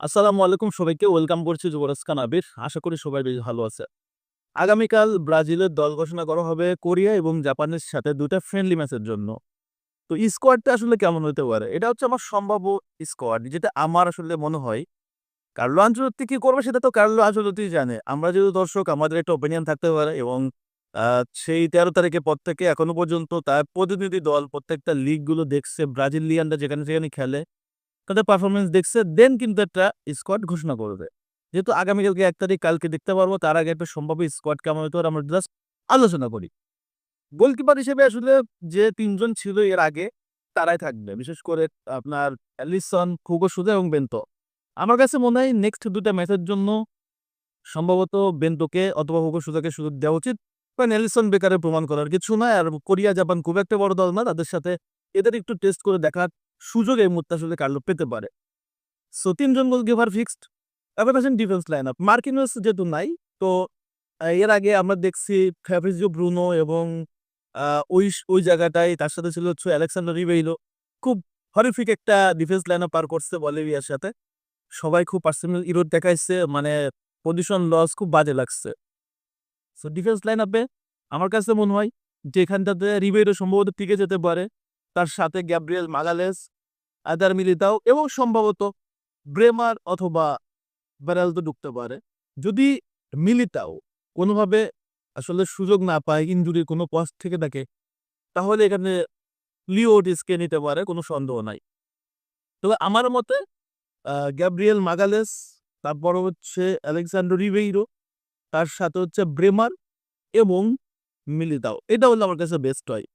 আসসালামু আলাইকুম সবাইকে, ওয়েলকাম করছি যুবরাজ খান আবির। আশা করি সবাই বেশ ভালো আছে। আগামীকাল ব্রাজিলের দল ঘোষণা করা হবে কোরিয়া এবং জাপানের সাথে দুটা ফ্রেন্ডলি ম্যাচের জন্য। তো স্কোয়াডটা আসলে কেমন হতে পারে? এটা হচ্ছে আমার সম্ভাব্য স্কোয়াড যেটা আমার আসলে মনে হয়। কার্লো আঞ্চলতি কি করবে সেটা তো কার্লো আঞ্চলতি জানে। আমরা যেহেতু দর্শক, আমাদের একটা ওপিনিয়ন থাকতে পারে এবং সেই তেরো তারিখের পর থেকে এখনও পর্যন্ত তার প্রতিনিধি দল প্রত্যেকটা লিগগুলো দেখছে। ব্রাজিলিয়ানরা যেখানে সেখানে খেলে। তাদের পারফরমেন্স দেখছে দেন কিন্তু একটা স্কোয়াড ঘোষণা করবে যেহেতু আগামীকালকে এক তারিখ, কালকে দেখতে পারব, তার আগে একটা সম্ভাব্য স্কোয়াড কেমন হতে আমরা জাস্ট আলোচনা করি। গোলকিপার হিসেবে আসলে যে তিনজন ছিল এর আগে, তারাই থাকবে। বিশেষ করে আপনার অ্যালিসন খুগো সুদা এবং বেন্তো। আমার কাছে মনে হয় নেক্সট দুটা ম্যাচের জন্য সম্ভবত বেন্টোকে অথবা হুগো সুদাকে সুযোগ দেওয়া উচিত। কারণ এলিসন বেকারে প্রমাণ করার কিছু নয় আর কোরিয়া জাপান খুব একটা বড় দল না, তাদের সাথে এদের একটু টেস্ট করে দেখার সুযোগ এই মুহূর্তে আসলে কার্লো পেতে পারে। সো তিনজন গোলকিপার ফিক্সড এবার আছেন ডিফেন্স লাইন আপ মার্কিনোস যেহেতু নাই, তো এর আগে আমরা দেখছি ফ্যাব্রিজিও ব্রুনো এবং ওই ওই জায়গাটায় তার সাথে ছিল হচ্ছে অ্যালেক্সান্ডার রিবেইলো খুব হরিফিক একটা ডিফেন্স লাইন আপ পার করছে বলিভিয়ার সাথে। সবাই খুব পার্সোনাল ইরোড দেখাইছে মানে পজিশন লস খুব বাজে লাগছে। সো ডিফেন্স লাইন আপে আমার কাছে মনে হয় যে এখানটাতে রিবেইরো সম্ভবত টিকে যেতে পারে, তার সাথে গ্যাব্রিয়েল মাগালেস আদার মিলিতাও এবং সম্ভবত ব্রেমার অথবা বেরালতো ঢুকতে পারে। যদি মিলিতাও কোনোভাবে আসলে সুযোগ না পায় ইঞ্জুরির কোনো পথ থেকে থাকে, তাহলে এখানে লিওটিসকে নিতে পারে, কোনো সন্দেহ নাই। তবে আমার মতে গ্যাব্রিয়েল মাগালেস তারপর হচ্ছে আলেকজান্ডার রিবেইরো তার সাথে হচ্ছে ব্রেমার এবং মিলিতাও এটা হলো আমার কাছে বেস্ট হয়।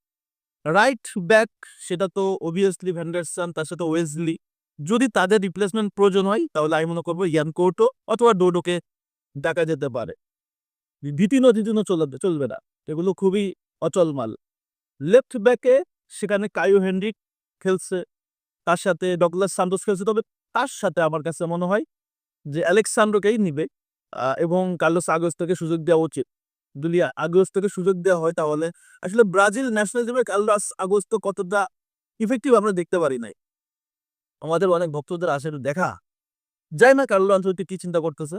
রাইট ব্যাক সেটা তো অবভিয়াসলি ভ্যান্ডারসন তার সাথে ওয়েজলি যদি তাদের রিপ্লেসমেন্ট প্রয়োজন হয়, তাহলে আমি মনে করব ইয়ান কোর্টো অথবা ডোডোকে ডাকা যেতে পারে। দ্বিতীয় দ্বিতীয় চলবে চলবে না। এগুলো খুবই অচল মাল। লেফট ব্যাকে সেখানে কায়ো হেনরিক খেলছে, তার সাথে ডগলাস সান্তোস খেলছে। তবে তার সাথে আমার কাছে মনে হয় যে অ্যালেক্সান্ড্রোকেই নিবে এবং কার্লোস আগস্টকে সুযোগ দেওয়া উচিত। যদি আগস্টকে সুযোগ দেওয়া হয় তাহলে। আসলে ব্রাজিল ন্যাশনাল টিমে কার্লোস আগস্ট কতটা ইফেক্টিভ আমরা দেখতে পারি নাই। আমাদের অনেক ভক্তদের আসে দেখা। যায় না কার্লো আঞ্চলিক কি চিন্তা করতেছে?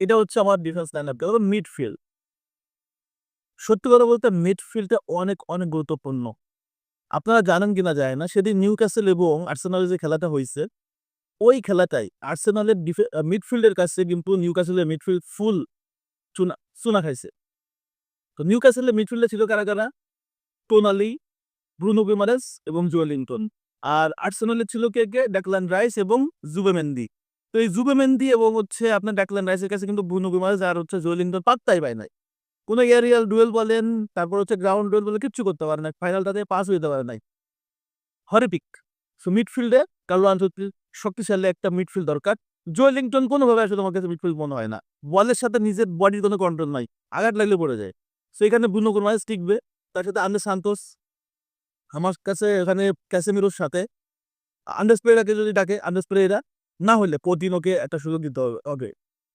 এটা হচ্ছে আমার ডিফেন্স লাইন আপ মিডফিল্ড সত্যি কথা বলতে মিডফিল্ডটা অনেক অনেক গুরুত্বপূর্ণ। আপনারা জানেন কিনা যায় না, সেদিন নিউ ক্যাসেল এবং আর্সেনালের যে খেলাটা হয়েছে, ওই খেলাটাই আর্সেনালের মিডফিল্ডের কাছে কিন্তু নিউ ক্যাসেলের মিডফিল্ড ফুল চুনা চুনা খাইছে। তো নিউ ক্যাসেলের মিডফিল্ডে ছিল কারা কারা? টোনালি ব্রুনো গিমারেস এবং জুয়েলিংটন আর আর্সেনালের ছিল কে কে? ড্যাকলান রাইস এবং জুবেমেন্দি তো এই জুবেমেন্দি এবং হচ্ছে আপনার ড্যাকলান রাইসের কাছে কিন্তু ব্রুনো গিমারেস আর হচ্ছে জুয়েলিংটন পাত্তাই পায় নাই। কোনো এরিয়াল ডুয়েল বলেন, তারপর হচ্ছে গ্রাউন্ড ডুয়েল বলে কিচ্ছু করতে পারে না ফাইনালটাতে পাস হইতে পারে নাই। হরিপিক। সো মিডফিল্ডে কার্লো আনচলতি শক্তিশালী একটা মিডফিল্ড দরকার। জোয়েলিংটন কোনোভাবে আসলে আমার কাছে মিডফিল্ড মনে হয় না। বলের সাথে নিজের বডির কোনো কন্ট্রোল নাই। আঘাত লাগলে পড়ে যায়। সো এখানে বুনো গোরমাইজ টিকবে তার সাথে আন্ডে সান্তোস আমার কাছে এখানে ক্যাসেমিরোর সাথে। আন্ডাস পেরেরাকে যদি ডাকে আন্ডাস পেরেরা না হলে কোদিনোকে একটা সুযোগ দিতে হবে হবে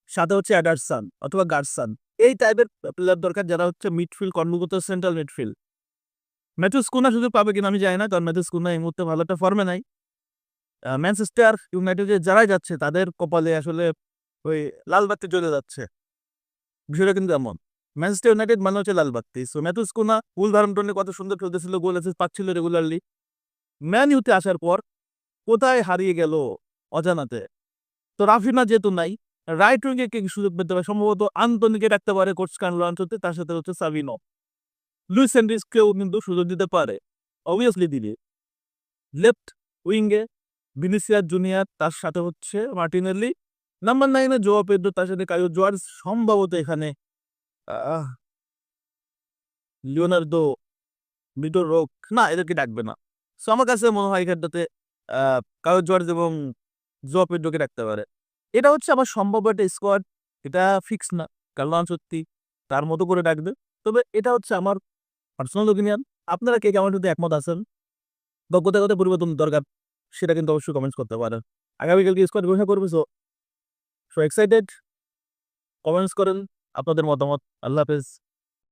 সাথে হচ্ছে অ্যাডারসান অথবা গার্সান এই টাইপের প্লেয়ার দরকার যারা হচ্ছে মিডফিল্ড কর্মগত সেন্ট্রাল মিডফিল্ড ম্যাথুস কুনা সুযোগ পাবে কিনা আমি জানি না, কারণ ম্যাথুস কুনা এই মুহূর্তে ভালো একটা ফর্মে নাই। ম্যানচেস্টার ইউনাইটেডে যারাই যাচ্ছে, তাদের কপালে আসলে ওই লাল বাতি জ্বলে যাচ্ছে। বিষয়টা কিন্তু এমন। ম্যানচেস্টার ইউনাইটেড মানে হচ্ছে লাল বাতি সো ম্যাথুস কুনা উল ভারমটনে কত সুন্দর খেলতেছিল, গোল এসে পাচ্ছিল রেগুলারলি ম্যান ইউতে আসার পর, কোথায় হারিয়ে গেল অজানাতে? তো রাফিনা যেহেতু নাই রাইট উইংয়ে কে সুযোগ পেতে পারে? সম্ভবত আন্তনিকে রাখতে পারে কোচ কার্লো আনচলতে তার সাথে হচ্ছে সাবিনো লুইস এন্ড্রিসকেও কিন্তু সুযোগ দিতে পারে অবভিয়াসলি দিবে। লেফট উইঙ্গে ভিনিসিয়াস জুনিয়র তার সাথে হচ্ছে মার্টিনেলি নাম্বার নাইনে জোয়া পেদ্রো তার সাথে কায়ো জোয়ার সম্ভবত এখানে লিওনার্দো মিডো রোক না এদেরকে ডাকবে না। সো আমার কাছে মনে হয় এখানটাতে আহ, কায়ো জোয়ার্জ এবং জোয়া পেদ্রোকে রাখতে পারে। এটা হচ্ছে আমার সম্ভাব্য একটা স্কোয়াড এটা ফিক্স না কারণ সত্যি তার মতো করে ডাকবে। তবে এটা হচ্ছে আমার পার্সোনাল ওপিনিয়ন আপনারা কে কেমন যদি একমত আছেন? বা কোথায় কোথায় পরিবর্তন দরকার সেটা কিন্তু অবশ্যই কমেন্টস করতে পারেন। আগামীকালকে স্কোয়াড ঘোষণা করবে সো সো এক্সাইটেড কমেন্টস করেন। আপনাদের মতামত। আল্লাহ হাফেজ।